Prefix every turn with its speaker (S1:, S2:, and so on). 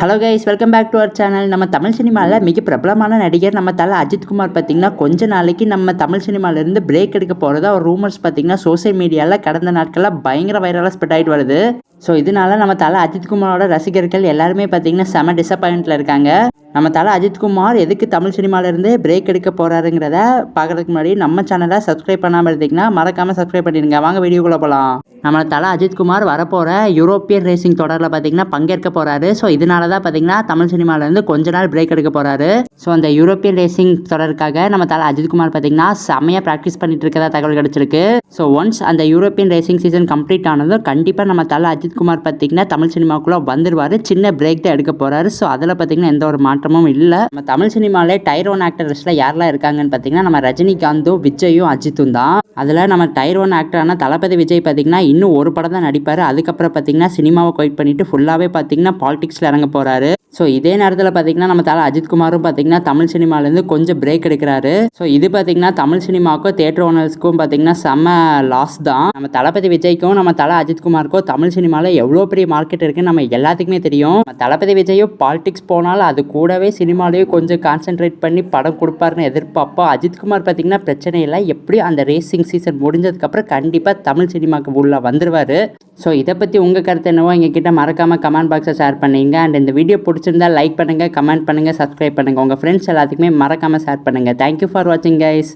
S1: Hello guys welcome back to our channel நம்ம தமிழ் சினிமாவில் மிக பிரபலமான நடிகர் நம்ம தலை அஜித்குமார் பார்த்தீங்கன்னா கொஞ்ச நாளைக்கு நம்ம தமிழ் சினிமாவிலேருந்து பிரேக் எடுக்க போகிறதா ஒரு ரூமர்ஸ் பார்த்தீங்கன்னா சோஷியல் மீடியாவில் கடந்த நாட்களில் பயங்கர வைரலாக ஸ்ப்ரெட் ஆகிட்டு வருது. ஸோ இதனால நம்ம தலை அஜித்குமாரோட ரசிகர்கள் எல்லாருமே பார்த்தீங்கன்னா செம டிசப்பாயிண்ட்டில் இருக்காங்க. நம்ம தலை அஜித்குமார் எதுக்கு தமிழ் சினிமாவிலேருந்து பிரேக் எடுக்க போகிறாருங்கிறத பார்க்குறதுக்கு முன்னாடி நம்ம சேனலை சப்ஸ்கிரைப் பண்ணாமல் இருந்தீங்கன்னா மறக்காமல் சப்ஸ்கிரைப் பண்ணிடுங்க. வாங்க வீடியோக்குள்ளே போகலாம் நம்ம தலை அஜித்குமார் வரப்போகிற யூரோப்பியன் ரேசிங் தொடரில் பார்த்தீங்கன்னா பங்கேற்க போகிறாரு ஸோ இதனால தான் பார்த்தீங்கன்னா தமிழ் சினிமாவிலேருந்து கொஞ்ச நாள் பிரேக் எடுக்க போகிறாரு ஸோ அந்த யூரோப்பியன் ரேசிங் தொடருக்காக நம்ம தலை அஜித்குமார் பார்த்தீங்கன்னா செம்மையாக ப்ராக்டிஸ் பண்ணிட்டு இருக்கதா தகவல் கிடச்சிருக்கு. ஸோ ஒன்ஸ் அந்த யூரோப்பியன் ரேசிங் சீசன் கம்ப்ளீட் ஆனதும் கண்டிப்பாக நம்ம தலை அஜித் அஜித்குமார் பார்த்தீங்கன்னா தமிழ் சினிமாவுக்குள்ளே வந்துருவார். சின்ன பிரேக் தான் எடுக்க போகிறாரு ஸோ அதில் பார்த்தீங்கன்னா எந்த ஒரு மாற்றமும் இல்லை. நம்ம தமிழ் சினிமாவிலே டைரோன் ஒன் ஆக்டர்ஸில் யாரெல்லாம் இருக்காங்கன்னு பார்த்தீங்கன்னா நம்ம ரஜினிகாந்தும் விஜயும் அஜித்தும் தான். அதில் நம்ம டயர் ஒன் ஆக்டரான தளபதி விஜய் பார்த்தீங்கன்னா இன்னும் ஒரு படம் தான் நடிப்பார். அதுக்கப்புறம் பார்த்தீங்கன்னா சினிமாவை கொயிட் பண்ணிட்டு ஃபுல்லாகவே பார்த்தீங்கன்னா பாலிடிக்ஸில் இறங்க போகிறாரு ஸோ இதே நேரத்தில் பார்த்தீங்கன்னா நம்ம தலை அஜித்குமாரும் பார்த்தீங்கன்னா தமிழ் சினிமாலேருந்து கொஞ்சம் பிரேக் எடுக்கிறாரு. ஸோ இது பார்த்தீங்கன்னா தமிழ் சினிமாவுக்கும் தேட்டர் ஓனர்ஸ்க்கும் பார்த்தீங்கன்னா செம்ம லாஸ் தான். நம்ம தளபதி விஜய்க்கும் நம்ம தலை அஜித்குமாருக்கும் தமிழ் சினிமா சினிமாவில் எவ்வளோ பெரிய மார்க்கெட் இருக்குன்னு நம்ம எல்லாத்துக்குமே தெரியும். தளபதி விஜயோ பாலிடிக்ஸ் போனாலும் அது கூடவே சினிமாலேயும் கொஞ்சம் கான்சென்ட்ரேட் பண்ணி படம் கொடுப்பாருன்னு எதிர்பார்ப்போம் அஜித்குமார் பார்த்தீங்கன்னா பிரச்சனை இல்லை. எப்படியும் அந்த ரேசிங் சீசன் முடிஞ்சதுக்கப்புறம் கண்டிப்பாக தமிழ் சினிமாவுக்கு உள்ளே வந்துருவார். ஸோ இதை பற்றி உங்கள் கருத்து என்னவோ எங்ககிட்ட மறக்காமல் கமெண்ட் பாக்ஸை ஷேர் பண்ணுங்க. அண்ட் இந்த வீடியோ பிடிச்சிருந்தா லைக் பண்ணுங்கள் கமெண்ட் பண்ணுங்கள் சப்ஸ்கிரைப் பண்ணுங்கள் உங்கள் ஃப்ரெண்ட்ஸ் எல்லாத்துக்குமே மறக்காமல் ஷேர் பண்ணுங்கள் தேங்க்யூ ஃபார் வாட்சிங் கைஸ்